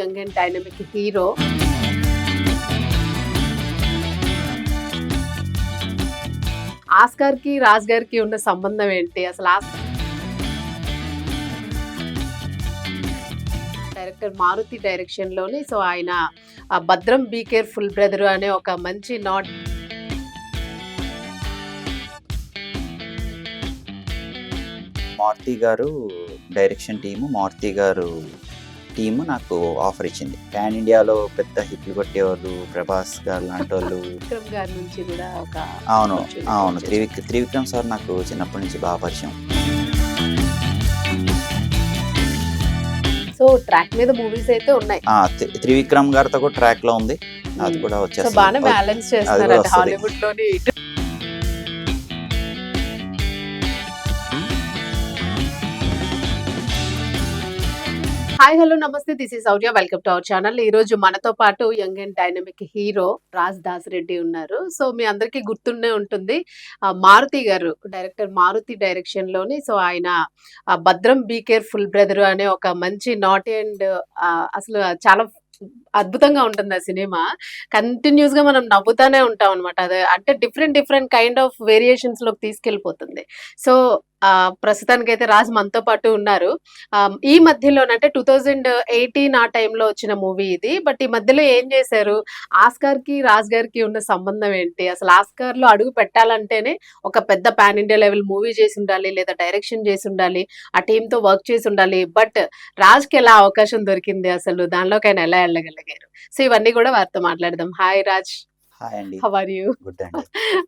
Young and dynamic hero. ఆస్కార్కి Raj గారికి ఉన్న సంబంధం ఏంటి? అసలు డైరెక్టర్ మారుతి డైరెక్షన్లోని సో ఆయన భద్రం బీ కేర్ఫుల్ బ్రదర్ అనే ఒక మంచి నాట్ మారుతి గారు డైరెక్షన్ టీము మారుతి గారు టీము నాకు ఆఫర్ ఇచ్చింది. పాన్ ఇండియాలో పెద్ద హిట్లు కొట్టేవాళ్ళు ప్రభాస్ గారు లాంటి వాళ్ళు. విక్రమ్ గారి నుంచి కూడా ఒక అవును అవును. త్రివిక్ త్రివిక్రమ్ సార్ నాకు చిన్నప్పటి నుంచి బాగా పరిచయం. సో ట్రాక్ మీద మూవీస్ అయితే ఉన్నాయి. త్రివిక్రమ్ గారితో కూడా ట్రాక్లో ఉంది. అది. కూడా సో వచ్చేస్తుంది. బాగానే బ్యాలెన్స్ చేస్తున్నారు. హాలీవుడ్లోని హాయ్ హలో నమస్తే this is Sourya welcome to our channel ఈ రోజు మనతో పాటు young and dynamic hero Raj Das Reddy ఉన్నారు. సో మీ అందరికీ గుర్తుండే ఉంటుంది మారుతి గారు డైరెక్టర్ మారుతి డైరెక్షన్లోని. సో ఆయన భద్రం బీ కేర్ఫుల్ బ్రదర్ అనే ఒక మంచి నాట్ అండ్ అసలు చాలా అద్భుతంగా ఉంటుంది ఆ సినిమా. కంటిన్యూస్గా మనం నవ్వుతానే ఉంటాం అనమాట అదే అంటే డిఫరెంట్ డిఫరెంట్ కైండ్ ఆఫ్ వేరియేషన్స్లోకి తీసుకెళ్ళిపోతుంది. సో ప్రస్తుతానికి అయితే రాజ్ మనతో పాటు ఉన్నారు. ఈ మధ్యలోనంటే టూ థౌజండ్ ఎయిటీన్ ఆ టైంలో వచ్చిన మూవీ ఇది. బట్ ఈ మధ్యలో ఏం చేశారు? ఆస్కార్కి రాజ్ గారికి ఉన్న సంబంధం ఏంటి? అసలు ఆస్కార్లో అడుగు పెట్టాలంటేనే ఒక పెద్ద పాన్ ఇండియా లెవెల్ మూవీ చేసి ఉండాలి లేదా డైరెక్షన్ చేసి ఉండాలి ఆ టీమ్తో వర్క్ చేసి ఉండాలి. బట్ రాజ్కి ఎలా అవకాశం దొరికింది అసలు? దానిలోకి ఆయన ఎలా వెళ్ళగలిగారు? సో ఇవన్నీ కూడా వారితో మాట్లాడదాం. హాయ్ రాజ్. హాయ్ అండి. How are you? గుడ్ అండి.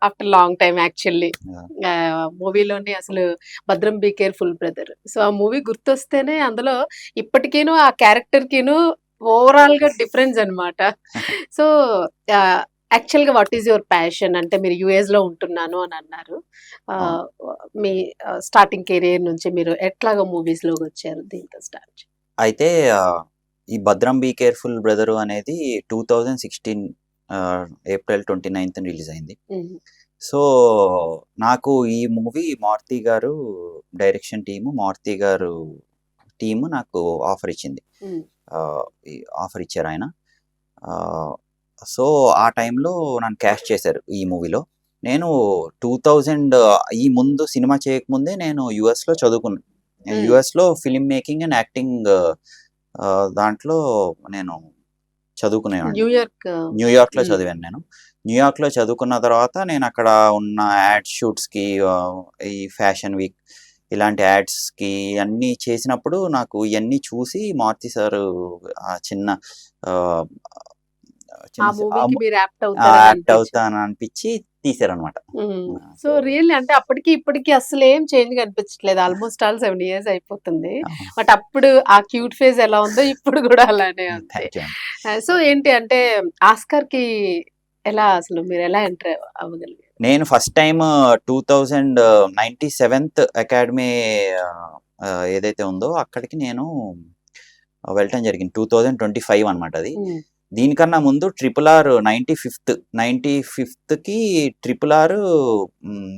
After long time actually. మూవీలోని అసలు Bhadram be careful brother. So ఆ మూవీ గుర్తొస్తేనే అందులో ఇప్పటికీను ఆ క్యారెక్టర్ కిను ఓవరాల్గా డిఫరెన్స్ అన్నమాట. సో యాక్చువల్గా వాట్ ఈస్ యువర్ ప్యాషన్? అంటే మీరు యుఎస్లో ఉంటున్నాను అని అన్నారు. మీ స్టార్టింగ్ కెరీర్ నుంచి మీరు ఎట్లాగా మూవీస్లోకి వచ్చారు దీంతో స్టార్ట్? అయితే ఈ భద్రం బీ కేర్ఫుల్ బ్రదరు అనేది two thousand sixteen April twenty ninth release అయింది. సో నాకు ఈ మూవీ మారుతి గారు డైరెక్షన్ టీము మారుతి గారు టీము నాకు ఆఫర్ ఇచ్చింది. ఆఫర్ ఇచ్చారు ఆయన. సో ఆ టైంలో నన్ను క్యాష్ చేశారు ఈ మూవీలో. నేను టూ థౌజండ్ ఈ ముందు సినిమా చేయకముందే నేను యుఎస్లో చదువుకున్నాను. యుఎస్లో ఫిల్మ్ మేకింగ్ అండ్ యాక్టింగ్ దాంట్లో నేను చదువుకునేవాడిని. న్యూయార్క్ న్యూయార్క్లో. చదివాను నేను. న్యూయార్క్లో చదువుకున్న తర్వాత నేను అక్కడ ఉన్న యాడ్ షూట్స్కి ఈ ఫ్యాషన్ వీక్ ఇలాంటి యాడ్స్కి అన్ని చేసినప్పుడు నాకు ఇవన్నీ చూసి మారుతి సార్ ఆ చిన్న యాప్ట్ అవుతాను అనిపించి? తీసారనమాట సో రియల్లీ అంటే అప్పటికి ఇప్పటికి అసలు ఏం చేంజ్ కనిపించట్లేదు. ఆల్మోస్ట్ ఆల్ సెవెన్ ఇయర్స్ అయిపోతుంది. బట్ అప్పుడు ఆ క్యూట్ ఫేజ్ ఎలా ఉందో ఇప్పుడు కూడా అలానే ఉంది. సో ఏంటి అంటే ఆస్కార్కి ఎలా అసలు మీరు ఎలా ఎంటర్ అవ్వగలిగారు? నేను first time two thousand ninety seventh academy ఏదైతే ఉందో అక్కడికి నేను వెళ్ళటం జరిగింది. టూ థౌజండ్ ట్వంటీ ఫైవ్ అనమాట అది. దీనికన్నా ముందు triple R ninety fifth ninety ఫిఫ్త్కి triple R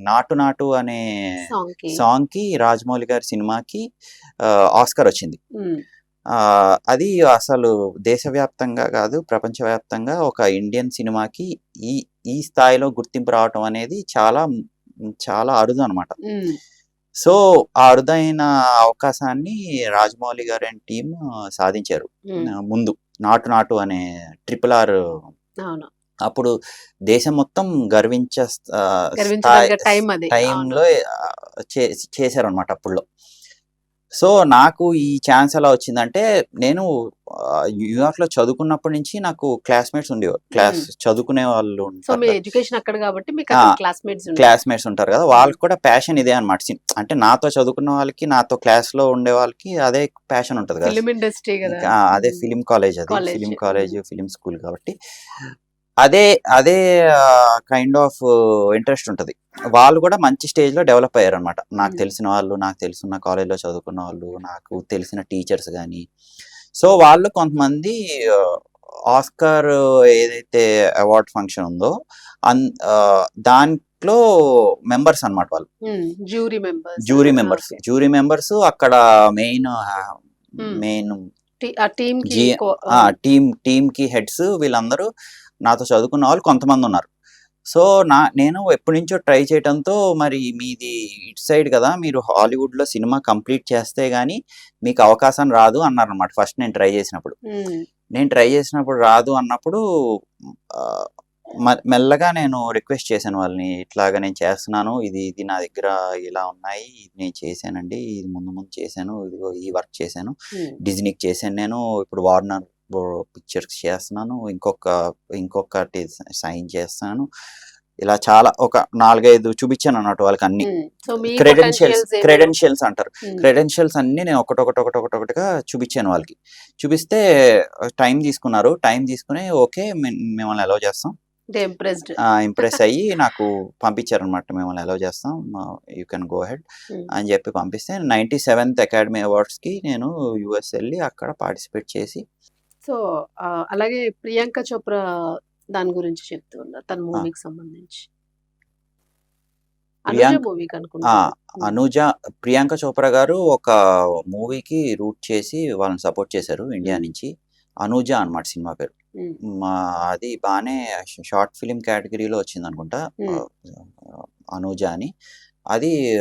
Naatu Naatu అనే సాంగ్కి రాజమౌళి గారి సినిమాకి ఆస్కర్ వచ్చింది. అది అసలు దేశవ్యాప్తంగా కాదు ప్రపంచవ్యాప్తంగా ఒక ఇండియన్ సినిమాకి ఈ ఈ స్థాయిలో గుర్తింపు రావటం అనేది చాలా చాలా అరుదు అనమాట సో ఆ అరుదైన అవకాశాన్ని రాజమౌళి గారు అండ్ టీమ్ సాధించారు. ముందు. నాటు నాటు అనే ట్రిపుల్ ఆర్ అప్పుడు దేశం మొత్తం గర్వించే టైంలో చేశారు అనమాట అప్పుడులో. సో నాకు ఈ ఛాన్స్ ఎలా వచ్చిందంటే నేను న్యూయార్క్లో చదువుకున్నప్పటి నుంచి నాకు క్లాస్మేట్స్ ఉండేవారు. క్లాస్ చదువుకునే వాళ్ళు ఎడ్యుకేషన్ అక్కడ కాబట్టి మీకు క్లాస్మేట్స్ ఉంటారు కదా వాళ్ళకి కూడా ప్యాషన్ ఇదే అనమాట అంటే నాతో చదువుకున్న వాళ్ళకి నాతో క్లాస్లో ఉండే వాళ్ళకి అదే ప్యాషన్ ఉంటది కదా. ఫిలిం ఇండస్ట్రీ కదా. అదే ఫిలిం కాలేజ్ అది. ఫిలిం కాలేజ్ ఫిలిం స్కూల్ కాబట్టి. అదే అదే కైండ్ ఆఫ్ ఇంట్రెస్ట్ ఉంటది. వాళ్ళు కూడా మంచి స్టేజ్లో డెవలప్ అయ్యారు అనమాట నాకు Mm. తెలిసిన వాళ్ళు నాకు తెలిసిన కాలేజ్లో చదువుకున్న వాళ్ళు నాకు తెలిసిన టీచర్స్ కానీ సో వాళ్ళు కొంతమంది ఆస్కార్ ఏదైతే అవార్డ్ ఫంక్షన్ ఉందో అన్ దాంట్లో మెంబర్స్ అన్నమాట వాళ్ళు. Jury members jury members jury members అక్కడ మెయిన్ Hmm. మెయిన్ టీమ్కి టీమ్ టీమ్ హెడ్స్ వీళ్ళందరూ నాతో చదువుకున్న వాళ్ళు కొంతమంది ఉన్నారు. సో నా నేను ఎప్పటి నుంచో ట్రై చేయడంతో మరి మీది ఇటు సైడ్ కదా మీరు హాలీవుడ్లో సినిమా కంప్లీట్ చేస్తే గానీ మీకు అవకాశం రాదు అన్నారు అనమాట ఫస్ట్ నేను ట్రై చేసినప్పుడు. నేను ట్రై చేసినప్పుడు రాదు అన్నప్పుడు మెల్లగా నేను రిక్వెస్ట్ చేశాను వాళ్ళని ఇట్లాగా నేను చేస్తున్నాను ఇది ఇది నా దగ్గర ఇలా ఉన్నాయి ఇది నేను చేశానండి ఇది ముందు ముందు చేశాను ఇదిగో ఈ వర్క్ చేశాను డిజ్నీకి చేశాను నేను ఇప్పుడు వార్నర్ పిక్చర్స్ చేస్తున్నాను. ఇంకొక ఇంకొకటి సైన్ చేస్తాను. ఇలా చాలా ఒక నాలుగైదు చూపించాను అన్నట్టు వాళ్ళకి అన్ని క్రెడెన్షియల్స్ క్రెడెన్షియల్స్ అంటారు. క్రెడెన్షియల్స్ అన్ని నేను ఒకటి ఒకటి ఒకటి ఒకటి ఒకటిగా చూపించాను వాళ్ళకి. చూపిస్తే టైం తీసుకున్నారు. టైం తీసుకుని ఓకే మిమ్మల్ని అలౌ చేస్తాం. ఇంప్రెస్ అయ్యి నాకు పంపించారనమాట మిమ్మల్ని అలౌ చేస్తాం. యూ కెన్ గో హెడ్ అని చెప్పి పంపిస్తే నైంటీ సెవెంత్ అకాడమీ అవార్డ్స్కి నేను యుఎస్ వెళ్ళి అక్కడ పార్టిసిపేట్ చేసి సో అలాగే ప్రియాంక చోప్రా దాని గురించి చెప్తూ ఉన్నారు తన మూవీకి సంబంధించి. అనుజ ప్రియాంక- చోప్రా గారు ఒక మూవీకి రూట్ చేసి వాళ్ళని సపోర్ట్ చేశారు ఇండియా. నుంచి. అనూజ అన్నమాట సినిమా పేరు. మా అది బాగానే షార్ట్ ఫిలిం కేటగిరీలో వచ్చింది అనుకుంటా. అనూజ అని. అది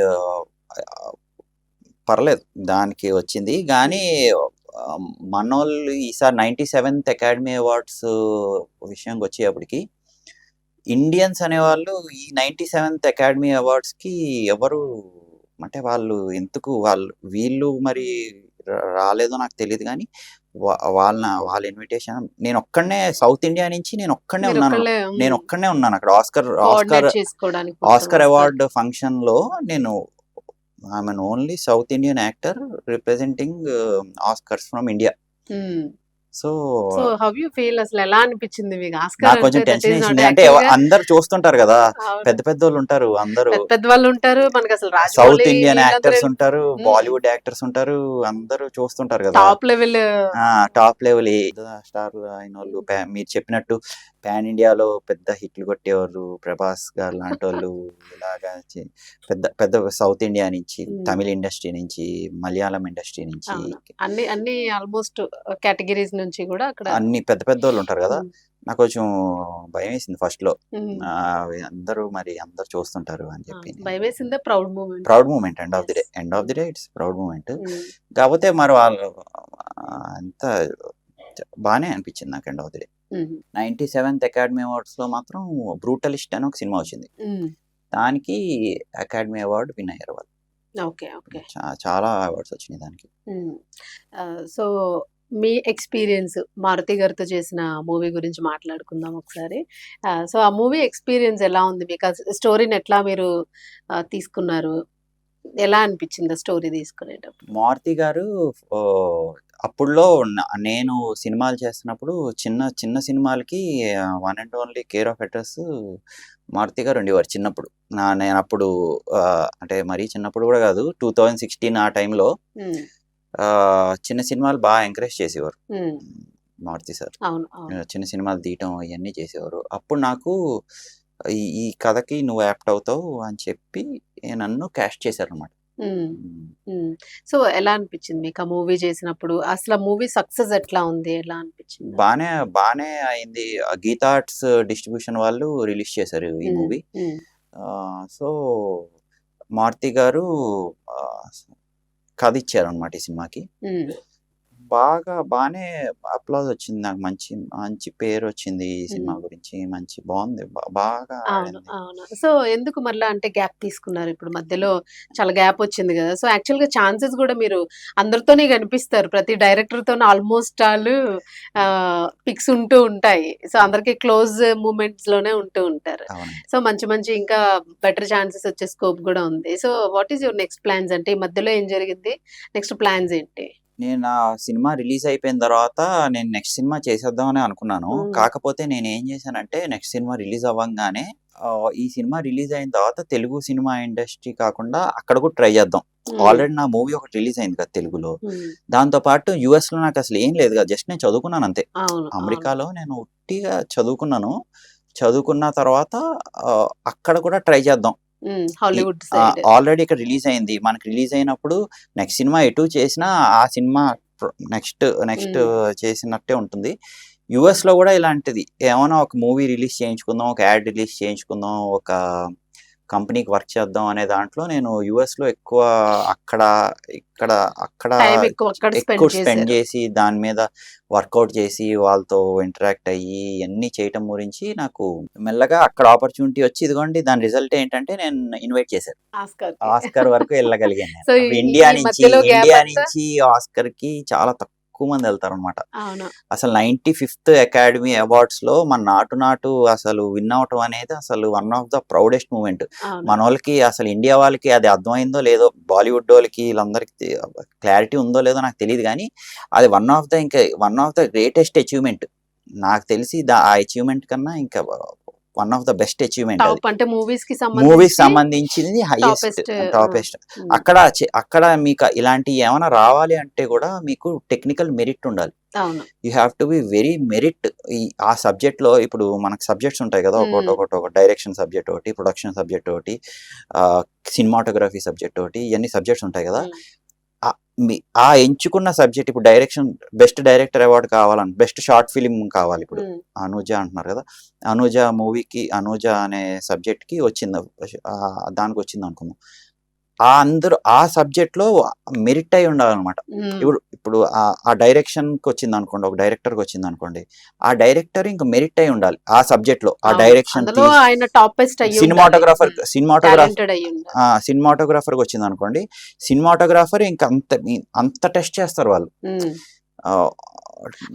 పర్లేదు దానికి వచ్చింది. కానీ మనోళ్ళు ఈసారి నైంటీ సెవెంత్ అకాడమీ అవార్డ్స్ విషయంకి వచ్చేటప్పటికి ఇండియన్స్ అనేవాళ్ళు ఈ నైంటీ సెవెంత్ అకాడమీ అవార్డ్స్కి ఎవరు అంటే వాళ్ళు ఎందుకు వాళ్ళు వీళ్ళు మరి రాలేదో నాకు తెలియదు కానీ వాళ్ళ వాళ్ళ ఇన్విటేషన్ నేను ఒక్కడనే సౌత్ ఇండియా నుంచి నేను ఒక్కడనే ఉన్నాను నేను. ఒక్కడనే ఉన్నాను అక్కడ ఆస్కర్ ఆస్కర్ ఆస్కర్. అవార్డ్ ఫంక్షన్లో నేను I'm only south Indian actor representing Oscars from India. So how you feel అసలు ఎలా అనిపించింది మీకు? ఆస్కర్ నాకు కొంచెం టెన్షన్ వేసింది. అంటే అందరు చూస్తుంటారు కదా. పెద్ద పెద్ద వాళ్ళు ఉంటారు అందరూ. పెద్ద వాళ్ళు ఉంటారు మనకి అసలు సౌత్ ఇండియన్ యాక్టర్స్ ఉంటారు. బాలీవుడ్ యాక్టర్స్ ఉంటారు అందరూ చూస్తుంటారు కదా. Top level top level star అయిన వాళ్ళు మీరు చెప్పినట్టు పాన్ ఇండియాలో పెద్ద హిట్లు కొట్టేవారు ప్రభాస్ గారు లాంటి వాళ్ళు ఇలాగా పెద్ద పెద్ద సౌత్ ఇండియా నుంచి. తమిళ ఇండస్ట్రీ నుంచి మలయాళం ఇండస్ట్రీ నుంచి. అన్ని అన్ని ఆల్మోస్ట్ కేటగిరీస్ నుంచి కూడా అక్కడ అన్ని పెద్ద పెద్ద వాళ్ళు ఉంటారు కదా. నాకు కొంచెం భయం వేసింది ఫస్ట్లో అందరూ మరి అందరు చూస్తుంటారు అని చెప్పి భయం వేసిందే proud moment proud moment end of the day. End of the day it's proud moment కాకపోతే మరి వాళ్ళు అంత బాగానే అనిపించింది నాకు end of the day ninety seventh academy అవార్డ్స్లో మాత్రం బ్రూటలిస్ట్ అని ఒక సినిమా వచ్చింది. దానికి అకాడమీ అవార్డు విన్ అయ్యారు వాళ్ళు. Okay okay. చాలా అవార్డ్స్ వచ్చినాయి దానికి. సో మీ ఎక్స్పీరియన్స్ మారుతి గారితో చేసిన మూవీ గురించి మాట్లాడుకుందాం ఒకసారి. సో ఆ మూవీ ఎక్స్పీరియన్స్ ఎలా ఉంది? మీకు స్టోరీని ఎట్లా మీరు తీసుకున్నారు? ఎలా అనిపించింది స్టోరీ తీసుకునేటప్పుడు? మారుతి గారు ఓ, అప్పుడులో నేను సినిమాలు చేస్తున్నప్పుడు చిన్న చిన్న సినిమాలకి one and only care of address Maruthi garu ఉండేవారు చిన్నప్పుడు. నా నేను అప్పుడు అంటే మరీ చిన్నప్పుడు కూడా కాదు టూ థౌజండ్ సిక్స్టీన్ ఆ టైంలో చిన్న సినిమాలు బాగా ఎంకరేజ్ చేసేవారు. మారుతి సార్. చిన్న సినిమాలు తీయటం ఇవన్నీ చేసేవారు. అప్పుడు నాకు ఈ ఈ కథకి నువ్వు యాప్ట్ అవుతావు అని చెప్పి నన్ను క్యాష్ చేశారు అనమాట. సో ఎలా అనిపించింది మీకు ఆ మూవీ చేసినప్పుడు? అసలు ఆ మూవీ సక్సెస్ ఎట్లా ఉంది? ఎలా అనిపించింది బానే బానే అయింది. గీతా ఆర్ట్స్ డిస్ట్రిబ్యూషన్ వాళ్ళు రిలీజ్ చేశారు ఈ మూవీ. సో మారుతి గారు కథ ఇచ్చారు అనమాట ఈ సినిమాకి. బాగా బానే అప్లాజ్ వచ్చింది నాకు మంచి మంచి పేరు వచ్చింది ఈ సినిమా. గురించి. మంచి బాగుంది బాగా సో ఎందుకు మళ్ళీ అంటే గ్యాప్ తీసుకున్నారు? ఇప్పుడు మధ్యలో చాలా గ్యాప్ వచ్చింది కదా సో యాక్చువల్గా ఛాన్సెస్ కూడా మీరు అందరితోనే కనిపిస్తారు. ప్రతి డైరెక్టర్తో ఆల్మోస్ట్ ఆల్ పిక్స్ ఉంటూ ఉంటాయి. సో అందరికి క్లోజ్ మూమెంట్స్లోనే ఉంటూ ఉంటారు. సో మంచి మంచి ఇంకా బెటర్ ఛాన్సెస్ వచ్చే స్కోప్ కూడా ఉంది. So what is your next plans? అంటే ఈ మధ్యలో ఏం జరిగింది? నెక్స్ట్ ప్లాన్స్ ఏంటి? నేను ఆ సినిమా రిలీజ్ అయిపోయిన తర్వాత నేను నెక్స్ట్ సినిమా చేసేద్దామని అనుకున్నాను. కాకపోతే నేను ఏం చేశానంటే నెక్స్ట్ సినిమా రిలీజ్ అవ్వగానే ఆ, ఈ సినిమా రిలీజ్ అయిన తర్వాత తెలుగు సినిమా ఇండస్ట్రీ కాకుండా అక్కడ కూడా ట్రై చేద్దాం. ఆల్రెడీ నా మూవీ ఒకటి రిలీజ్ అయింది కదా తెలుగులో. దాంతో పాటు యుఎస్లో నాకు అసలు ఏం లేదు కదా జస్ట్ నేను చదువుకున్నాను అంతే. అమెరికాలో నేను ఉట్టిగా చదువుకున్నాను. చదువుకున్న తర్వాత అక్కడ కూడా ట్రై చేద్దాం. హాలీవుడ్ ఆల్రెడీ ఇక్కడ రిలీజ్ అయింది. మనకి రిలీజ్ అయినప్పుడు నెక్స్ట్ సినిమా ఎటు చేసినా ఆ సినిమా నెక్స్ట్ నెక్స్ట్ చేసినట్టే ఉంటుంది. యుఎస్లో కూడా ఇలాంటిది. ఏమైనా ఒక మూవీ రిలీజ్ చేయించుకుందాం ఒక యాడ్ రిలీజ్ చేయించుకుందాం ఒక కంపెనీకి వర్క్ చేద్దాం అనే దాంట్లో నేను యుఎస్లో ఎక్కువ అక్కడ ఇక్కడ అక్కడ ఎక్కువ స్పెండ్ చేసి దాని మీద వర్కౌట్ చేసి వాళ్ళతో ఇంటరాక్ట్ అయ్యి ఇవన్నీ చేయటం గురించి నాకు మెల్లగా అక్కడ ఆపర్చునిటీ వచ్చి ఇదిగోండి దాని రిజల్ట్ ఏంటంటే నేను ఇన్వైట్ చేశాను. ఆస్కార్. ఆస్కర్ వరకు వెళ్ళగలిగాను ఇండియా నుంచి ఇండియా నుంచి ఆస్కర్కి చాలా తక్కువ మంది వెళ్తారు అనమాట అసలు నైన్టీ ఫిఫ్త్ అకాడమీ అవార్డ్స్లో మన నాటు నాటు అసలు విన్ అవటం అనేది అసలు one of the proudest moment. మన వాళ్ళకి అసలు ఇండియా వాళ్ళకి అది అర్థమైందో లేదో బాలీవుడ్ వాళ్ళకి వీళ్ళందరికి క్లారిటీ ఉందో లేదో నాకు తెలియదు కానీ అది వన్ ఆఫ్ ద ఇంకా one of the greatest achievement. నాకు తెలిసి దా- ఆ అచీవ్మెంట్ కన్నా ఇంకా one of the best achievement అంటే మూవీస్కి సంబంధించి సంబంధించింది హైయెస్ట్ టాపెస్ట్ అక్కడ అక్కడ మీకు ఇలాంటి ఏమైనా రావాలి అంటే కూడా మీకు టెక్నికల్ మెరిట్ ఉండాలి. You have to be very merit ఈ ఆ సబ్జెక్ట్లో ఇప్పుడు మనకు సబ్జెక్ట్స్ ఉంటాయి కదా ఒకటి. ఒకటి ఒక డైరెక్షన్ సబ్జెక్ట్ ఒకటి ప్రొడక్షన్ సబ్జెక్ట్ ఒకటి సినిమాటోగ్రఫీ సబ్జెక్ట్ ఒకటి ఇవన్నీ సబ్జెక్ట్స్ ఉంటాయి కదా. ఆ మీ- ఆ ఎంచుకున్న సబ్జెక్ట్ ఇప్పుడు డైరెక్షన్ బెస్ట్ డైరెక్టర్ అవార్డు కావాలని బెస్ట్ షార్ట్ ఫిలిం కావాలి ఇప్పుడు. అనూజ అంటున్నారు కదా అనూజ మూవీకి అనూజ అనే సబ్జెక్ట్కి వచ్చింది దానికి వచ్చింది అనుకుందాం ఆ అందరూ ఆ సబ్జెక్ట్లో మెరిట్ అయి ఉండాలన్నమాట ఇప్పుడు ఇప్పుడు ఆ- ఆ డైరెక్షన్కి వచ్చింది అనుకోండి ఒక డైరెక్టర్కి వచ్చింది అనుకోండి ఆ డైరెక్టర్ ఇంకా మెరిట్ అయి ఉండాలి ఆ సబ్జెక్ట్లో ఆ. డైరెక్షన్ సినిమాటోగ్రాఫర్ సినిమాటోగ్రాఫర్ సినిమాటోగ్రాఫర్కి వచ్చింది అనుకోండి సినిమాటోగ్రాఫర్ ఇంకా అంత అంత టెస్ట్ చేస్తారు వాళ్ళు.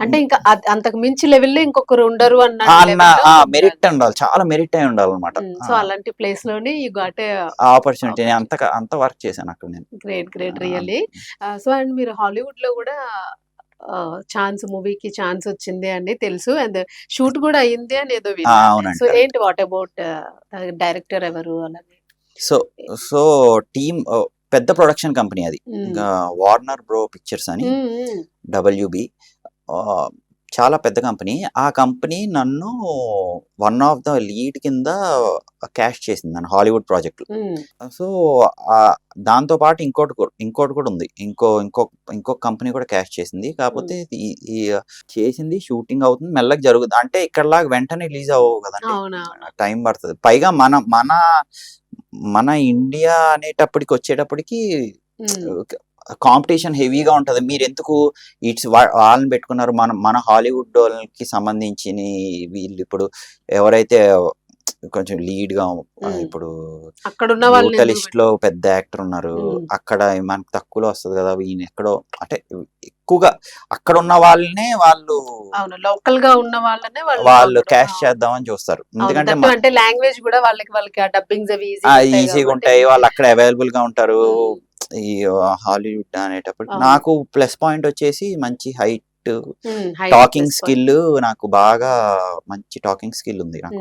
అంటే ఇంకా అంతకు మించి లెవెల్లో ఇంకొకరు ఉండరు అన్న లో ఉండాలి. మెరిట్ ఉండాలి. చాలా మెరిట్ అయి ఉండాలన్నమాట. ఉమ్, సో అలాంటి ప్లేస్లోనే యూ గాట్ ఆపర్చునిటీ అంత అంత వర్క్ చేశాను అక్కడ నేను. Great great really so and మీరు హాలీవుడ్లో కూడా ఛాన్స్ మూవీకి ఛాన్స్ వచ్చింది అని తెలుసు. అండ్ షూట్ కూడా అయ్యింది అని ఏదో సో. ఏంటి వాట్ అబౌట్ డైరెక్టర్ ఎవరు అలాగే? సో సో టీమ్ పెద్ద ప్రొడక్షన్ కంపెనీ అది. వార్నర్ బ్రో పిక్చర్స్ అని. డబ్ల్యూబి చాలా పెద్ద కంపెనీ. ఆ కంపెనీ నన్ను వన్ ఆఫ్ ద లీడ్ కింద క్యాష్ చేసింది నన్ను హాలీవుడ్ ప్రాజెక్ట్ ఉమ్, సో దాంతో పాటు ఇంకోటి కూడా ఇంకోటి కూడా ఉంది. ఇంకో ఇంకో ఇంకో కంపెనీ కూడా క్యాష్ చేసింది. కాకపోతే చేసింది షూటింగ్ అవుతుంది. మెల్లగా జరుగుతుంది. అంటే ఇక్కడలాగా వెంటనే రిలీజ్ అవ్వవు కదండి. టైం పడుతుంది. పైగా మన మన మన ఇండియా అనేటప్పటికి వచ్చేటప్పటికి కాంపిటీషన్ హెవీగా ఉంటది మీరు ఎందుకు ఇట్స్ వాళ్ళని పెట్టుకున్నారు మన మన హాలీవుడ్ వాళ్ళకి సంబంధించిన వీళ్ళు ఇప్పుడు ఎవరైతే కొంచెం లీడ్గా. ఇప్పుడు అక్కడ ఉన్న వాళ్ళని ఎందుకు లిస్ట్లో పెద్ద యాక్టర్ ఉన్నారు. అక్కడ మనకు తక్కువలో వస్తుంది కదా ఈయన ఎక్కడో అంటే ఎక్కువగా అక్కడ ఉన్న వాళ్ళనే వాళ్ళు లోకల్గా ఉన్న వాళ్ళనే వాళ్ళు వాళ్ళు. క్యాష్. చేద్దామని చూస్తారు ఎందుకంటే అంటే లాంగ్వేజ్ కూడా వాళ్ళకి వాళ్ళకి డబ్బింగ్స్ అవి ఈజీగా ఉంటాయి వాళ్ళు అక్కడ అవైలబుల్గా ఉంటారు. ఈ హాలీవుడ్ అనేటప్పుడు. నాకు ప్లస్ పాయింట్ వచ్చేసి మంచి హైట్ టాకింగ్ స్కిల్ నాకు బాగా మంచి టాకింగ్ స్కిల్ ఉంది నాకు.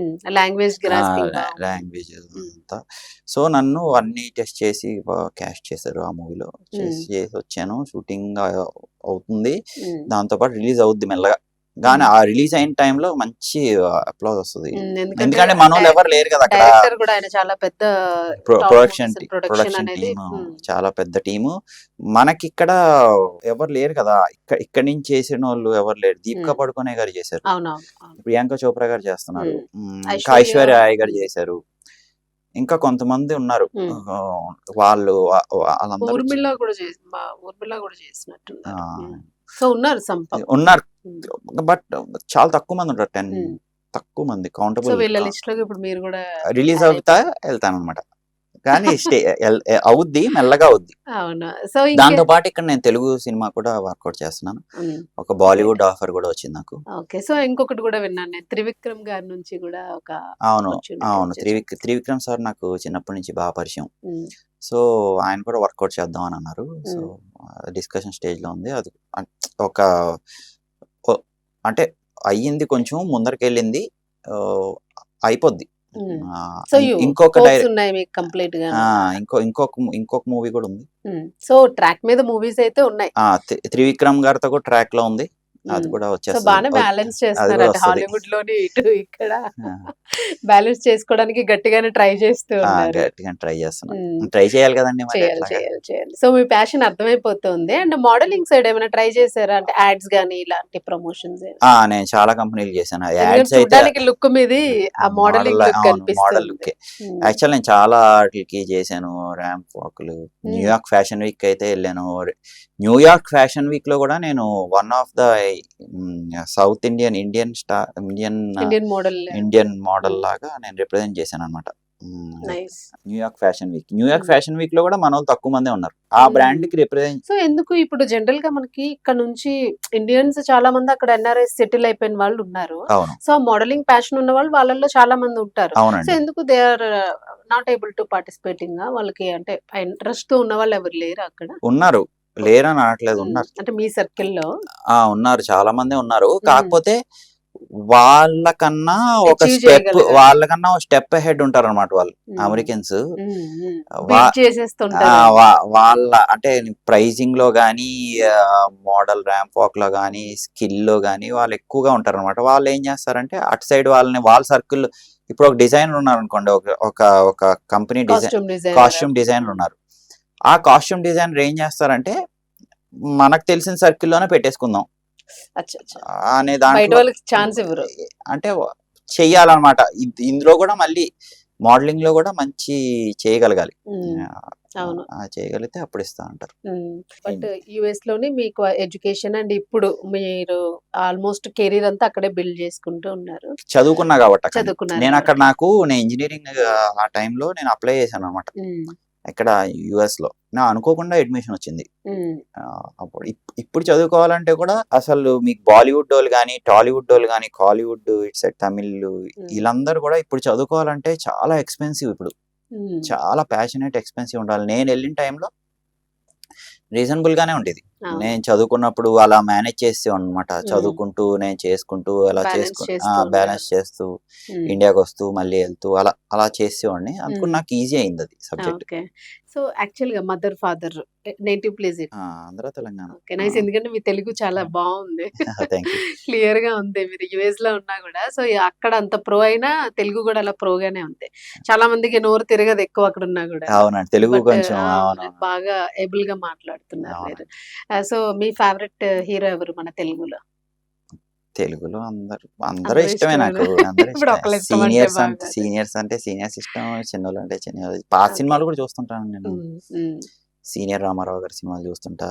లాంగ్వేజ్ లాంగ్వేజ్ అంతా. సో నన్ను అన్ని టెస్ట్ చేసి క్యాష్ చేశారు ఆ మూవీలో. చేసి చేసి వచ్చాను. షూటింగ్ అవుతుంది. దాంతో పాటు రిలీజ్ అవుద్ది మెల్లగా. కానీ ఆ రిలీజ్ అయిన టైంలో మంచి అప్లాజ్ వస్తుంది. ఎందుకంటే మన వాళ్ళు ఎవరు లేరు కదా అక్కడ. చాలా పెద్ద ప్రొడక్షన్ ప్రొడక్షన్ టీమ్. చాలా పెద్ద టీము. మనకి ఇక్కడ ఎవరు లేరు కదా. ఇక్కడ ఇక్కడ నుంచి చేసిన వాళ్ళు ఎవరు లేరు. దీపికా. పడుకునే గారు చేశారు. ప్రియాంక చోప్రా గారు చేస్తున్నారు. ఇంకా ఐశ్వర్య- రాయ్ గారు చేశారు. ఇంకా కొంతమంది ఉన్నారు. వాళ్ళు వాళ్ళందరూ ఊర్మిళ కూడా చేసి సో ఉన్నారు ఉన్నారు. బట్ చాలా తక్కువ మంది ఉంటారు. టెన్. తక్కువ మంది కౌంటబుల్ వీళ్ళ లిస్ట్లోకి ఇప్పుడు మీరు కూడా రిలీజ్ అవుతా వెళ్తాను అనమాట కానీ అవుద్ది మెల్లగా అవుద్ది. సో దాంతో పాటు ఇక్కడ నేను తెలుగు సినిమా కూడా వర్కౌట్ చేస్తున్నాను. ఒక బాలీవుడ్ ఆఫర్ కూడా వచ్చింది నాకు. ఓకే. సో ఇంకొకటి కూడా విన్నాను నేను. త్రివిక్రమ్ గారి నుంచి కూడా ఒక అవును. అవును. త్రివిక్ త్రివిక్రమ్ సార్ నాకు చిన్నప్పటి నుంచి బాగా పరిచయం. సో ఆయన కూడా వర్కౌట్ చేద్దాం అని అన్నారు. సో డిస్కషన్ స్టేజ్లో ఉంది. అది ఒక అంటే అయ్యింది కొంచెం ముందరికి వెళ్ళింది ఆ, అయిపోద్ది. ఇంకొక కంప్లీట్గా ఇంకో ఇంకొక ఇంకొక మూవీ కూడా ఉంది. సో ట్రాక్ మీద మూవీస్ అయితే ఉన్నాయి. త్రివిక్రమ్ గారితో కూడా ట్రాక్లో ఉంది. అది కూడా వచ్చేస్తుంది. బాగానే ఓ- బ్యాలెన్స్ చేస్తున్నారు. హాలీవుడ్లోని ఇటు ఇక్కడ. బ్యాలెన్స్ చేసుకోవడానికి గట్టిగానే ట్రై చేస్తూ గట్టిగా ట్రై చేస్తున్నాను. ట్రై చేయాలి కదండి చేయాలి సో మీ ప్యాషన్ అర్థమైపోతుంది. అండ్ మోడలింగ్ సైడ్ ఏమైనా ట్రై చేశారా? అంటే యాడ్స్ గానీ ఇలాంటి ప్రమోషన్స్ నేను చాలా కంపెనీలు చేశాను. యాడ్స్ అయితే చూడడానికి లుక్ మీది ఆ మోడలింగ్ లుక్ మోడల్ కనిపిస్తుంది లుక్ యాక్చువల్ నేను చాలా వాటికి చేశాను ర్యాంప్ వాక్లు. న్యూయార్క్ ఫ్యాషన్ వీక్ అయితే వెళ్ళాను. న్యూయార్క్ ఫ్యాషన్ వీక్లో కూడా నేను one of the south Indian Indian star Indian Indian model Indian model లాగా నేను రిప్రజెంట్ చేశాను అనమాట New York fashion week New York. Fashion వీక్లో కూడా మన తక్కువ మందే ఉన్నారు. ఆ. బ్రాండ్కి రిప్రజెంట్ సో ఎందుకు ఇప్పుడు జనరల్గా మనకి ఇక్కడ నుంచి ఇండియన్స్ చాలా మంది అక్కడ ఎన్ఆర్ఐ సెటిల్ అయిపోయిన వాళ్ళు ఉన్నారు. సో మోడలింగ్ ప్యాషన్ ఉన్న వాళ్ళు వాళ్ళల్లో చాలా మంది ఉంటారు. సో ఎందుకు they are not able to participating వాళ్ళకి అంటే ఇంట్రెస్ట్తో ఉన్న వాళ్ళు ఎవరు లేరు అక్కడ? ఉన్నారు. లేరని అనట్లేదు ఉన్నారు. అంటే మీ సర్కిల్లో ఆ ఉన్నారు చాలా మంది ఉన్నారు కాకపోతే వాళ్ళకన్నా ఒక స్టెప్. వాళ్ళకన్నా ఒక స్టెప్ హెడ్ ఉంటారు అనమాట వాళ్ళు అమెరికన్స్. వాళ్ళ అంటే ప్రైజింగ్లో గానీ మోడల్ ర్యాంప్ వాక్లో గానీ స్కిల్లో గానీ వాళ్ళు ఎక్కువగా ఉంటారు అనమాట వాళ్ళు ఏం చేస్తారంటే అటు సైడ్ వాళ్ళని వాళ్ళ సర్కిల్ ఇప్పుడు ఒక డిజైనర్ ఉన్నారు అనుకోండి ఒక ఒక కంపెనీ డిజైన్ కాస్ట్యూమ్ డిజైనర్ ఉన్నారు. ఆ కాస్ట్యూమ్ డిజైనర్ ఏం చేస్తారంటే మనకు తెలిసిన సర్కిల్లోనే పెట్టేసుకుందాం. అనే దాంట్లో ఛాన్స్ ఇవ్వరు. అంటే చెయ్యాలన్నమాట. ఇద్- ఇందులో కూడా మళ్ళీ మోడలింగ్లో కూడా మంచి చేయగలగాలి. చేయగలిగితే అప్పుడు ఇస్తా అంటారు. బట్ యుఎస్లోని మీకు ఎడ్యుకేషన్ అండ్ ఇప్పుడు మీరు ఆల్మోస్ట్ కెరీర్ అంతా అక్కడే బిల్డ్ చేసుకుంటూ ఉన్నారు. చదువుకున్నా కాబట్టి అక్కడ. చదువుకున్నారు నేను అక్కడ. నాకు నేను ఇంజనీరింగ్ ఆ టైంలో నేను అప్లై చేశాను అనమాట ఉమ్, ఇక్కడ యుఎస్లో. నా అనుకోకుండా అడ్మిషన్ వచ్చింది. అప్పుడు ఇప్- ఇప్పుడు చదువుకోవాలంటే కూడా అసలు మీకు బాలీవుడ్ వాళ్ళు కానీ టాలీవుడ్ వాళ్ళు కానీ కాలీవుడ్ ఇటు సైడ్ తమిళ్ వీళ్ళందరూ కూడా ఇప్పుడు చదువుకోవాలంటే చాలా ఎక్స్పెన్సివ్ ఇప్పుడు. చాలా ప్యాషనేట్ ఎక్స్పెన్సివ్ ఉండాలి. నేను వెళ్ళిన టైంలో రీజనబుల్ గానే ఉండేది. నేను చదువుకున్నప్పుడు అలా మేనేజ్ చేస్తే అనమాట చదువుకుంటూ నేను చేసుకుంటూ అలా Balance చేసుకు చేస్తూ బ్యాలెన్స్ చేస్తూ. ఇండియాకి వస్తూ మళ్ళీ వెళ్తూ అలా అలా చేసేవాడిని. అందుకు. నాకు ఈజీ అయింది అది సబ్జెక్ట్. సో యాక్చువల్గా mother father native place Andhra Telangana. Okay nice. ఎందుకంటే మీ తెలుగు చాలా బాగుంది. క్లియర్గా ఉంది. మీరు యుఎస్లో ఉన్నా కూడా. సో అక్కడ అంత ప్రో అయినా తెలుగు కూడా అలా ప్రోగానే ఉంది చాలా మందికి నోరు తిరగదు ఎక్కువ అక్కడ ఉన్నా కూడా. అవునండి. తెలుగు కొంచెం బాగా ఏబుల్గా మాట్లాడుతున్నారు. మీరు. సో మీ ఫేవరెట్ హీరో ఎవరు మన తెలుగులో? తెలుగులో అందరు అందరూ ఇష్టమే నాకు సీనియర్స్ అంటే. సీనియర్స్ అంటే సీనియర్స్ ఇష్టం చిన్నోళ్ళు అంటే చిన్న పాత. సినిమాలు కూడా చూస్తుంటాను నేను. సీనియర్ రామారావు గారి సినిమాలు చూస్తుంటా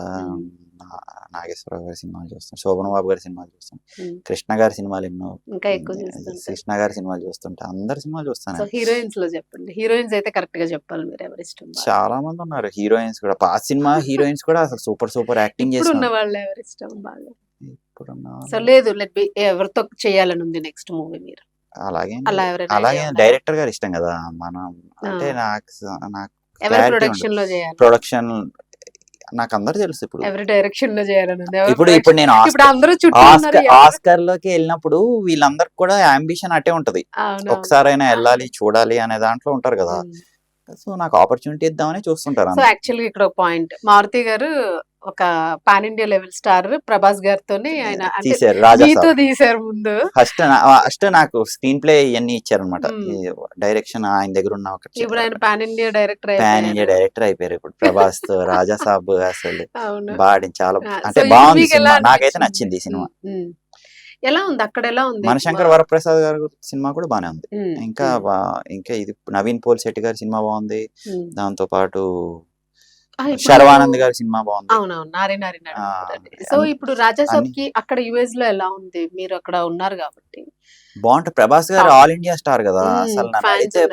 నాగేశ్వరరావు గారి సినిమాలు చూస్తాను శోభన్ బాబు గారి సినిమాలు చూస్తాను. కృష్ణ గారి సినిమాలు ఎన్నో ఇంకా ఎక్కువ చూస్తుంటారు. కృష్ణ గారి సినిమాలు చూస్తుంటా అందరి సినిమాలు చూస్తాను హీరోయిన్స్లో చెప్పండి. హీరోయిన్స్ అయితే కరెక్ట్గా చెప్పాలి మీరు ఎవరు ఇష్టం? చాలా మంది ఉన్నారు హీరోయిన్స్ కూడా. పాత సినిమా హీరోయిన్స్ కూడా అసలు సూపర్ సూపర్ యాక్టింగ్ చేస్తున్నారు వాళ్ళు ఎవరు ఇష్టం బాగా? సో లేదు లెట్ బి ఎవరితో చేయాలని ఉంది నెక్స్ట్ మూవీ మీరు అలాగే అలాగే? డైరెక్టర్ గారు ఇష్టం కదా మనం అంటే. నాకు ప్రొడక్షన్లో చేయాలి ప్రొడక్షన్ నాకు అందరు తెలుసు ఇప్పుడు ఎవరి డైరెక్షన్లో చేయాలని ఇప్పుడు ఇప్పుడు నేను ఆస్కర్లోకి వెళ్ళినప్పుడు వీళ్ళందరికి కూడా అంబిషన్ అట్టే ఉంటది అవును, ఒకసారైనా అవును. వెళ్ళాలి చూడాలి అనే దాంట్లో ఉంటారు కదా. సో నాకు ఆపర్చునిటీ ఇద్దామని చూస్తుంటారు సో అందరూ. యాక్చువల్గా ఇక్కడ పాయింట్ మారుతి గారు ఒక pan India level star Prabhas గారితో ఆయన మీతో తీశారు ముందు. ఫస్ట్ ఫస్ట్ నాకు స్క్రీన్ ప్లే ఇవన్నీ ఇచ్చారనమాట మ్మ్. డైరెక్షన్ ఆయన దగ్గర ఉన్న ఇప్పుడు ఆయన pan India director pan India director అయిపోయారు ఇప్పుడు ప్రభాస్తో రాజా సాబ్ అసలు బాగా చాలా అంటే బాగుంది సినిమా. నాకైతే? నచ్చింది ఈ సినిమా. ఎలా ఉంది? అక్కడ ఎలా ఉంది మనశంకర్ వరప్రసాద్ గారి సినిమా కూడా బానే ఉంది. ఇంకా ఇంకా ఇది నవీన్ పోల్ శెట్టి గారి సినిమా బాగుంది. దాంతో పాటు శర్వానంద్ గారి సినిమా బాగుంది. అవునవును. నారి నారి సో ఇప్పుడు రాజాసాబ్ అన్ని- కి అక్కడ యుఎస్లో ఎలా ఉంది? మీరు అక్కడ ఉన్నారు కాబట్టి. బాగుంటుంది. ప్రభాస్ గారు. ఆల్ ఇండియా స్టార్ కదా అసలు.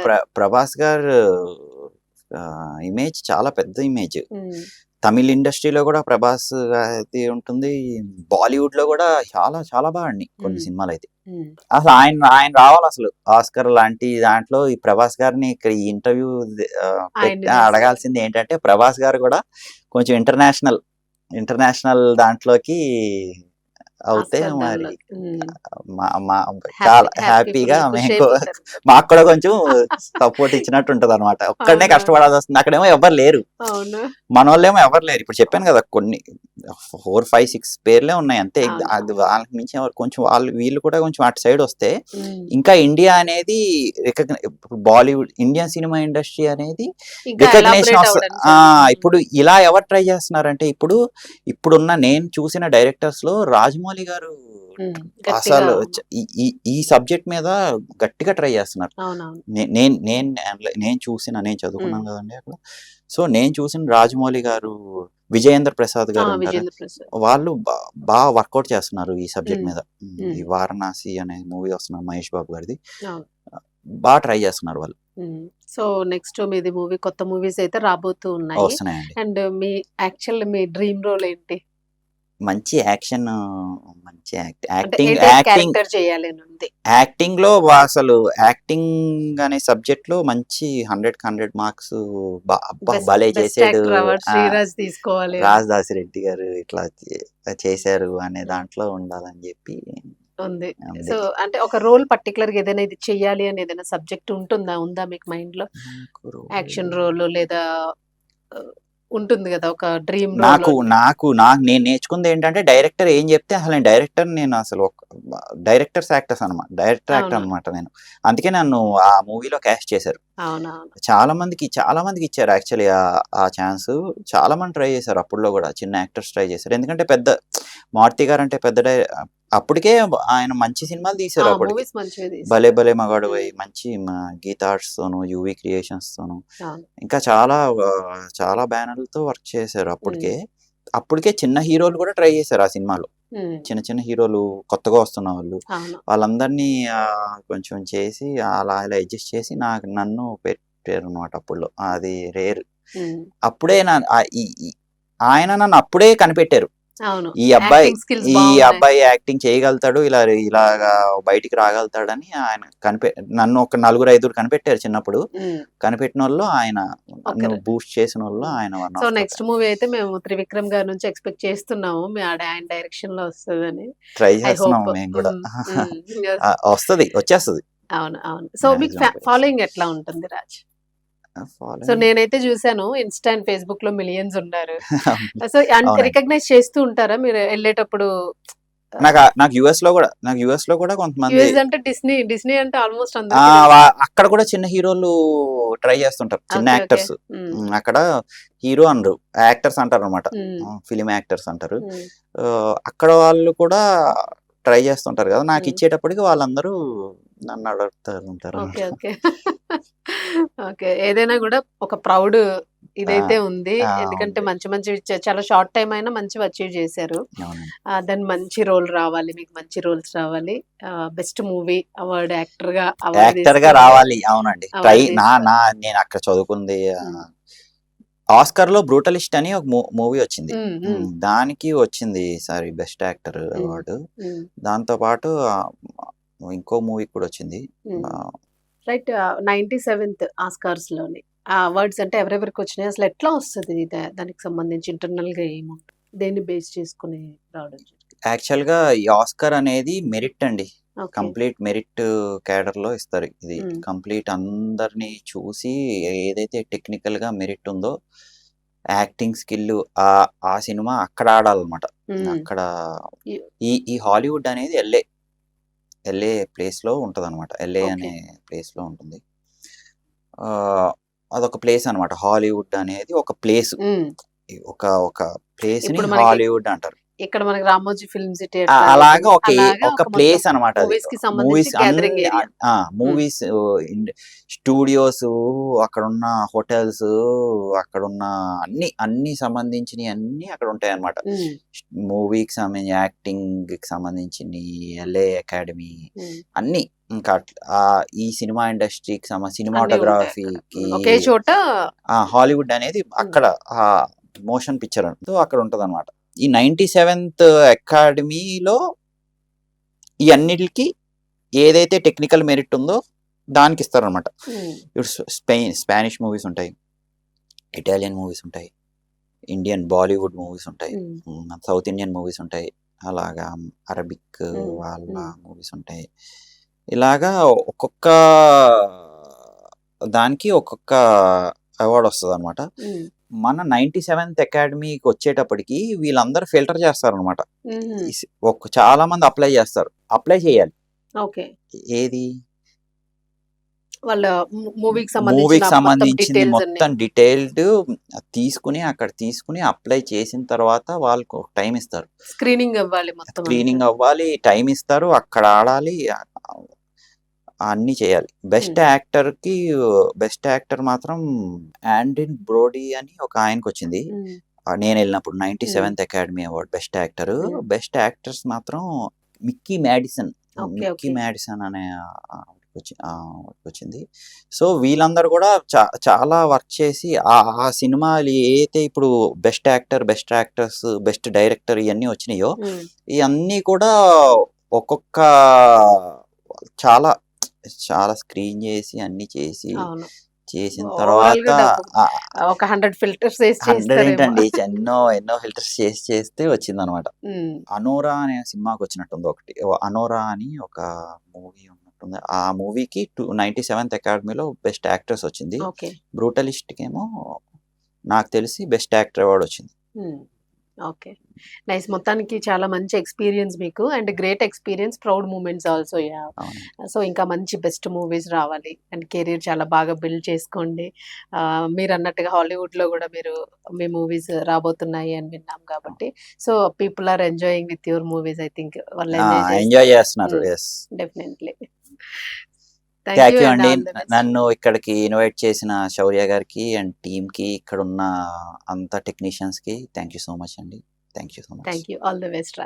ప్ర- ప్రభాస్ గారు ఇమేజ్ చాలా పెద్ద ఇమేజ్. తమిళ ఇండస్ట్రీలో కూడా ప్రభాస్ అది ఉంటుంది. బాలీవుడ్లో కూడా చాలా చాలా బాగా కొన్ని. సినిమాలు అయితే అసలు ఆయన ఆయన రావాలి అసలు. ఆస్కర్ లాంటి దాంట్లో ఈ ప్రభాస్ గారిని ఇక్కడ ఈ ఇంటర్వ్యూ అడగాల్సింది ఏంటంటే ప్రభాస్ గారు కూడా కొంచెం ఇంటర్నేషనల్ ఇంటర్నేషనల్ దాంట్లోకి అవుతే మరి. మా- చాలా హ్యాపీ హ్యాపీగా మేము. మాకు కూడా కొంచెం సపోర్ట్ ఇచ్చినట్టు ఉంటది అనమాట ఒక్కడనే? కష్టపడాల్సి వస్తుంది అక్కడేమో ఎవరు లేరు మన వాళ్ళేమో ఎవరు లేరు ఇప్పుడు చెప్పాను కదా కొన్ని ఫోర్ ఫైవ్ సిక్స్ పేర్లే ఉన్నాయి అంతే. అది వాళ్ళకి మించి కొంచెం వాళ్ళు వీళ్ళు కూడా కొంచెం అటు సైడ్ వస్తే. ఇంకా ఇండియా అనేది బాలీవుడ్ ఇండియన్ సినిమా ఇండస్ట్రీ అనేది రికగ్నేషన్. ఇప్పుడు ఇలా ఎవరు ట్రై చేస్తున్నారంటే ఇప్పుడు ఇప్పుడున్న నేను చూసిన డైరెక్టర్స్లో రాజమౌళి గారు ఉమ్. గట్టిగా అసలు ఈ- సబ్జెక్ట్ మీద గట్టిగా ట్రై చేస్తున్నారు. నేను నేను నేను చూసిన నేను చదువుకున్నాను కదండి అక్కడ. సో నేను చూసిన రాజమౌళి గారు విజయేంద్ర ప్రసాద్ గారు వాళ్ళు బాగా వర్కౌట్ చేస్తున్నారు ఈ సబ్జెక్ట్. మీద. ఈ వారణాసి అనే మూవీ వస్తున్నారు మహేష్ బాబు గారిది. బాగా ట్రై చేస్తున్నారు వాళ్ళు. సో నెక్స్ట్ మీది మూవీ కొత్త మూవీస్ అయితే రాబోతూ ఉన్నాయి. అండ్ మీ యాక్చువల్ మీ డ్రీమ్ రోల్ ఏంటి? మంచి యాక్షన్ మంచి యాక్టింగ్ యాక్టింగ్ యాక్టింగ్లో అసలు యాక్టింగ్ అనే సబ్జెక్ట్లో మంచి హండ్రెడ్ హండ్రెడ్ మార్క్స్ భలే చేసాడు. అవార్డ్ ఆ, శ్రీరాజ్ తీసుకోవాలి అని. రాజ్ దాసిరెడ్డి గారు ఇట్లా చేశారు అనే దాంట్లో ఉండాలని చెప్పి ఉంది. సో అంటే ఒక రోల్ పర్టికులర్గా ఏదైనా ఇది చెయ్యాలి అని ఏదైనా సబ్జెక్ట్ ఉంటుందా? ఉందా మీకు మైండ్లో యాక్షన్ రోల్ లేదా ఉంటుంది కదా ఒక డ్రీమ్ నాకు నాకు నాకు నేను నేర్చుకుంది ఏంటంటే డైరెక్టర్ ఏం చెప్తే అసలు నేను డైరెక్టర్ నేను అసలు ఒక డైరెక్టర్స్ యాక్టర్స్ అనమాట. Director actor. అనమాట నేను. అందుకే నన్ను ఆ మూవీలో క్యాస్ట్ చేశారు. చాలా మందికి చాలా మందికి ఇచ్చారు యాక్చువల్లీ ఆ ఛాన్స్ చాలా మంది ట్రై చేశారు అప్పుడులో కూడా. చిన్న యాక్టర్స్ ట్రై చేశారు. ఎందుకంటే పెద్ద మారుతి గారు అంటే పెద్ద అప్పటికే ఆయన మంచి సినిమాలు తీశారు అప్పటికి. మూవీస్ మంచివి తీశారు. భలే భలే మగాడు పోయి మంచి మా గీతా ఆర్ట్స్ తోను యూవి క్రియేషన్స్ తోను. ఇంకా చాలా చాలా బ్యానర్లతో వర్క్ చేశారు అప్పటికే. అప్పటికే చిన్న హీరోలు కూడా ట్రై చేశారు ఆ సినిమాలో. చిన్న చిన్న హీరోలు కొత్తగా వస్తున్న వాళ్ళు. వాళ్ళందరినీ కొంచెం చేసి అలా ఇలా అడ్జస్ట్ చేసి నాకు నన్ను పెట్టారు అనమాట అప్పుడులో. అది రేర్. అప్పుడే నా ఆయన నన్ను అప్పుడే కనిపెట్టారు. ఈ అబ్బాయి ఈ. అబ్బాయి యాక్టింగ్ చేయగలుగుతాడు ఇలా ఇలాగా బయటికి రాగలుగుతాడని ఆయన కనిపె నన్ను ఒక నలుగురు ఐదుగురు కనిపెట్టారు చిన్నప్పుడు. కనిపెట్టిన వాళ్ళు ఆయన బూస్ట్ చేసిన వాళ్ళు ఆయన సో నెక్స్ట్ మూవీ అయితే మేము త్రివిక్రమ్ గారి నుంచి ఎక్స్పెక్ట్ చేస్తున్నాము. మీ ఆయన డైరెక్షన్లో వస్తుందని. ట్రై ఐ చేస్తున్నాం హోప్ మేము. కూడా. వస్తది వచ్చేస్తుంది. అవును అవును. సో మీకు ఫాలోయింగ్ ఎట్లా ఉంటుంది రాజ్? సో నేనైతే చూసాను ఇన్స్టా అండ్ ఫేస్బుక్లో మిలియన్స్ ఉన్నారు. సో. రికగ్నైజ్ చేస్తూ ఉంటారా మీరు వెళ్ళేటప్పుడు? నాకు నాకు యుఎస్లో కూడా నాకు యుఎస్లో కూడా కొంతమంది అంటే డిస్నీ డిస్నీ అంటే ఆల్మోస్ట్ అక్కడ కూడా చిన్న హీరోలు ట్రై చేస్తుంటారు చిన్న యాక్టర్స్. అక్కడ హీరో అనరు యాక్టర్స్ అంటారు అనమాట ఫిలిం యాక్టర్స్ అంటారు. అక్కడ వాళ్ళు కూడా ట్రై చేస్తుంటారు కదా నాకు. ఇచ్చేటప్పటికి వాళ్ళందరూ నన్ను అడుగుతారు ఉంటారు ఓకే ఓకే ఓకే ఏదైనా కూడా ఒక ప్రౌడ్ ఇదైతే ఉంది ఎందుకంటే. మంచి మంచి చాలా షార్ట్ టైం అయినా మంచివి అచీవ్ చేశారు. దాని మంచి రోల్ రావాలి మీకు మంచి రోల్స్ రావాలి బెస్ట్ మూవీ అవార్డ్ యాక్టర్గా యాక్టర్గా రావాలి అవునండి ట్రై నా. నా నేను అక్కడ చదువుకుంది. ఆస్కర్లో బ్రూటలిస్ట్ అని ఒక మూవీ వచ్చింది. దానికి వచ్చింది సారీ బెస్ట్ యాక్టర్ అవార్డు దాంతో పాటు ఇంకో మూవీ కూడా వచ్చింది. రైట్ నైన్టీ సెవెంత్ ఆస్కార్స్లోని ఆ అవార్డ్స్ అంటే ఎవరెవరికి వచ్చినాయి? అసలు ఎట్లా వస్తుంది దానికి సంబంధించి ఇంటర్నల్గా ఏముంటుంది దేన్ని బేస్ చేసుకుని రావడం? యాక్చువల్గా ఈ ఆస్కర్ అనేది మెరిట్ అండి. కంప్లీట్ మెరిట్ క్యాడర్లో ఇస్తారు ఇది. కంప్లీట్ అందరినీ చూసి ఏదైతే టెక్నికల్గా మెరిట్ ఉందో యాక్టింగ్ స్కిల్ ఆ ఆ సినిమా అక్కడ ఆడాలన్నమాట. అక్కడ ఈ- ఈ హాలీవుడ్ అనేది ఎల్ఏ ఎల్ఏ ప్లేస్లో ఉంటది అనమాట ఎల్ఏ. అనే ప్లేస్లో ఉంటుంది. ఆ, అదొక ప్లేస్ అన్నమాట. హాలీవుడ్ అనేది ఒక ప్లేస్. ఒక ఒక ప్లేస్ని హాలీవుడ్ అంటారు. ఇక్కడ మనకి రామోజీ ఫిల్మ్ సిటీ అలాగా ఒక ఒక ప్లేస్ అనమాట మూవీస్ మూవీస్ సంబంధించి స్టూడియోస్ అక్కడ ఉన్న హోటల్స్ అక్కడ ఉన్న అన్ని అన్ని సంబంధించినవి అన్ని అక్కడ ఉంటాయి అనమాట మూవీకి సంబంధించి యాక్టింగ్కి సంబంధించిన ఎల్ఏ అకాడమీ అన్ని. ఇంకా ఈ సినిమా ఇండస్ట్రీకి సంబంధించి సినిమాటోగ్రఫీకి ఒకే చోట హాలీవుడ్ అనేది అక్కడ మోషన్ పిక్చర్ సో అక్కడ ఉంటది అనమాట ఈ నైన్టీ సెవెంత్ అకాడమీలో ఈ అన్నిటికి ఏదైతే టెక్నికల్ మెరిట్ ఉందో దానికి ఇస్తారనమాట మ్మ్. ఇప్పుడు స్పెయిన్ స్పానిష్ మూవీస్ ఉంటాయి ఇటాలియన్ మూవీస్ ఉంటాయి ఇండియన్ బాలీవుడ్ మూవీస్ ఉంటాయి మ్మ్. సౌత్ ఇండియన్ మూవీస్ ఉంటాయి అలాగా అరబిక్ మ్మ్. వాళ్ళ. మూవీస్ ఉంటాయి ఇలాగా ఒక్కొక్క దానికి ఒక్కొక్క అవార్డు వస్తుంది అనమాట మన నైన్టీ సెవెంత్ అకాడమీకి వచ్చేటప్పటికి వీళ్ళందరూ ఫిల్టర్ చేస్తారు అనమాట ఒక చాలా మంది అప్లై చేస్తారు. అప్లై చేయాలి. ఓకే. ఏది? వాళ్ళ మూవీకి మూవీకి సంబంధించిన మొత్తం సంబంధించింది మొత్తం డీటెయిల్డ్ తీసుకుని అక్కడ తీసుకుని అప్లై చేసిన తర్వాత వాళ్ళకు టైం ఇస్తారు. స్క్రీనింగ్ మొత్తం స్క్రీనింగ్ అవ్వాలి టైం ఇస్తారు అక్కడ ఆడాలి అన్ని చేయాలి. బెస్ట్ యాక్టర్కి బెస్ట్ యాక్టర్ మాత్రం ఆండిన్ బ్రోడీ అని ఒక ఆయనకు వచ్చింది నేను వెళ్ళినప్పుడు ninety. Seventh academy award best actor. Best actors మాత్రం మిక్కీ మ్యాడిసన్. మిక్కీ. మ్యాడిసన్ అనే వచ్చింది సో వీళ్ళందరూ కూడా చా- చాలా వర్క్ చేసి ఆ ఆ సినిమాలు ఏదైతే ఇప్పుడు best actor best actors best director ఇవన్నీ వచ్చినాయో ఇవన్నీ కూడా ఒక్కొక్క చాలా చాలా స్క్రీన్ చేసి అన్ని చేసి చేసిన తర్వాత ఒక హండ్రెడ్ ఫిల్టర్స్ హండ్రెడ్ ఏంటండి. ఎన్నో ఎన్నో ఫిల్టర్స్ చేసి చేస్తే వచ్చింది అనమాట అనోరా అనే సినిమాకి వచ్చినట్టుంది ఒకటి. అనోరా అని ఒక మూవీ ఉన్నట్టుంది. ఆ మూవీకి టూ నైన్టీ సెవెంత్ అకాడమీలో బెస్ట్ యాక్ట్రెస్ వచ్చింది. ఓకే. బ్రూటలిస్ట్కి ఏమో నాకు తెలిసి బెస్ట్ యాక్టర్ అవార్డు వచ్చింది. ఓకే. నైస్. మొత్తానికి చాలా మంచి ఎక్స్పీరియన్స్ మీకు and great experience proud moments also ya. So ఇంకా మంచి బెస్ట్ మూవీస్ రావాలి అండ్ కెరీర్ చాలా బాగా బిల్డ్ చేసుకోండి. మీరు అన్నట్టుగా హాలీవుడ్లో కూడా మీరు మీ మూవీస్ రాబోతున్నాయి అని విన్నాం కాబట్టి. So people are enjoying with your movies I think వాళ్ళు ఎంజాయ్ చేస్తున్నారు. డెఫినెట్లీ థ్యాంక్ యూ అండి నన్ను ఇక్కడికి ఇన్వైట్ చేసిన శౌర్య గారికి అండ్ టీమ్కి ఇక్కడ ఉన్న అంత టెక్నీషియన్స్కి థ్యాంక్ యూ సో మచ్ అండి thank you so much thank you all the best